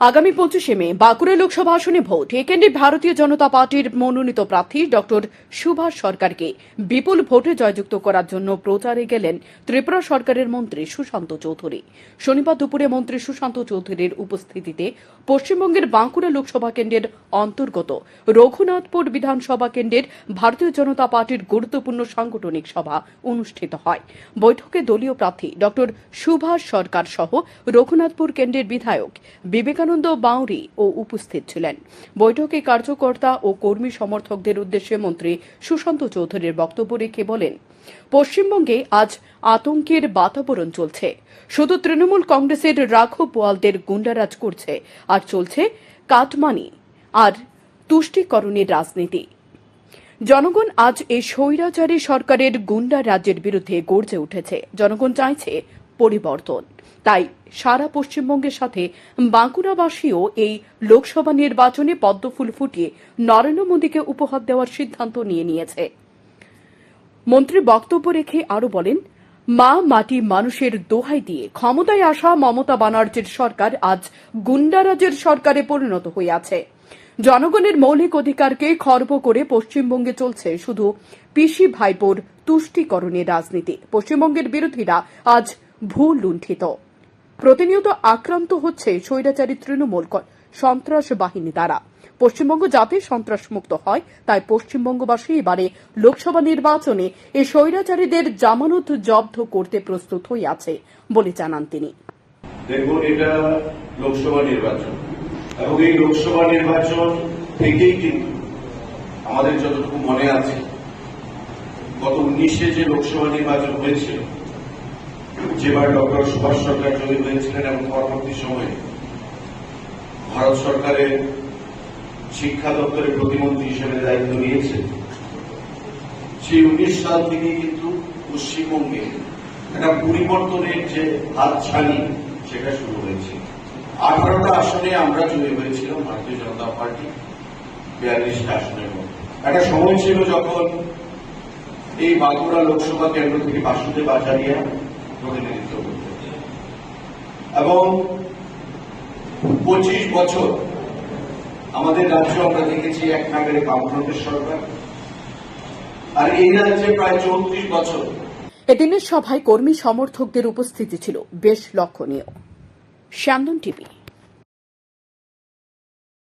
আগামী পঁচিশে মে বাঁকুড়া লোকসভা আসনে ভোট। এ কেন্দ্রে ভারতীয় জনতা পার্টির মনোনীত প্রার্থী ডক্টর সুভাষ সরকারকে বিপুল ভোটে জয়যুক্ত করার জন্য প্রচারে গেলেন ত্রিপুরা সরকারের মন্ত্রী সুশান্ত চৌধুরী। শনিবার দুপুরে মন্ত্রী সুশান্ত চৌধুরীর উপস্থিতিতে পশ্চিমবঙ্গের বাঁকুড়া লোকসভা কেন্দ্রের অন্তর্গত রঘুনাথপুর বিধানসভা কেন্দ্রের ভারতীয় জনতা পার্টির গুরুত্বপূর্ণ সাংগঠনিক সভা অনুষ্ঠিত হয়। বৈঠকে দলীয় প্রার্থী ডক্টর সুভাষ সরকার সহ রঘুনাথপুর কেন্দ্রের বিধায়ক বিবেকানন্দ বাউরি ও উপস্থিত ছিলেন। বৈঠকে কার্যকর্তা ও কর্মী সমর্থকদের উদ্দেশ্যে মন্ত্রী সুশান্ত চৌধুরীর বক্তব্য রেখে বলেন, পশ্চিমবঙ্গে আজ আতঙ্কের বাতাবরণ চলছে। শুধু তৃণমূল কংগ্রেসের রাঘব বোয়ালদের গুন্ডারাজ করছে আর চলছে কাটমানি আর তুষ্টিকরণের রাজনীতি। জনগণ আজ এই স্বৈরাচারী সরকারের গুন্ডা রাজ্যের বিরুদ্ধে গর্জে উঠেছে। জনগণ চাইছে পরিবর্তন। তাই সারা পশ্চিমবঙ্গের সাথে বাঁকুড়াবাসীও এই লোকসভা নির্বাচনে পদ্মফুল ফুটিয়ে নরেন্দ্র মোদীকে উপহার দেওয়ার সিদ্ধান্ত নিয়ে নিয়েছে। মন্ত্রী বক্তব্য রেখে আরও বলেন, মা মাটি মানুষের দোহাই দিয়ে ক্ষমতায় আসা মমতা ব্যানার্জির সরকার আজ গুন্ডারাজের সরকারে পরিণত হয়ে আছে। জনগণের মৌলিক অধিকারকে খর্ব করে পশ্চিমবঙ্গে চলছে শুধু পিসি ভাইপোর তুষ্টিকরণের রাজনীতি। পশ্চিমবঙ্গের বিরোধীরা আজ ভুল লুণ্ঠিত প্রতিনিয়ত আক্রান্ত হচ্ছে স্বৈরাচারী তৃণমূল সন্ত্রাস বাহিনী দ্বারা। পশ্চিমবঙ্গ যাতে সন্ত্রাসমুক্ত হয়, তাই পশ্চিমবঙ্গবাসী এবারে লোকসভা নির্বাচনে এই স্বৈরাচারীদের জামানত জব্দ করতে প্রস্তুত হয়ে আছে বলে জানান তিনি। দেখুন, এটা লোকসভা নির্বাচন। এবং এই লোকসভা নির্বাচন থেকেই কিন্তু আমাদের যতটুকু মনে আছে, গত উনিশে যে লোকসভা নির্বাচন হয়েছিল যেবার ডক্টর সুভাষ সরকার জয়ী হয়েছিলেন এবং পরবর্তী সময়ে ভারত সরকারের শিক্ষা দপ্তরের প্রতিমন্ত্রী হিসেবে দায়িত্ব নিয়েছে, সেই উনিশ সাল থেকে কিন্তু পশ্চিমবঙ্গে একটা পরিবর্তনের যে হাত ছানি সেটা শুরু হয়েছে। আঠারোটা আসনে আমরা জয়ী হয়েছিলাম, ভারতীয় জনতা পার্টি বিয়াল্লিশটা আসনের মধ্যে। একটা সময় ছিল যখন এই বাঁকুড়া লোকসভা কেন্দ্র থেকে বাসুদেব আচারিয়া প্রতিনিধিত্ব করতে এবং পঁচিশ বছর আমাদের রাজ্য আমরা দেখেছি এক নাগরে বামফ্রন্টের সরকার। আর এই রাজ্যে প্রায় চৌত্রিশ বছর এদিনের সভায় কর্মী সমর্থকদের উপস্থিতি ছিল বেশ লক্ষণীয়। শ্যামদন টিভি।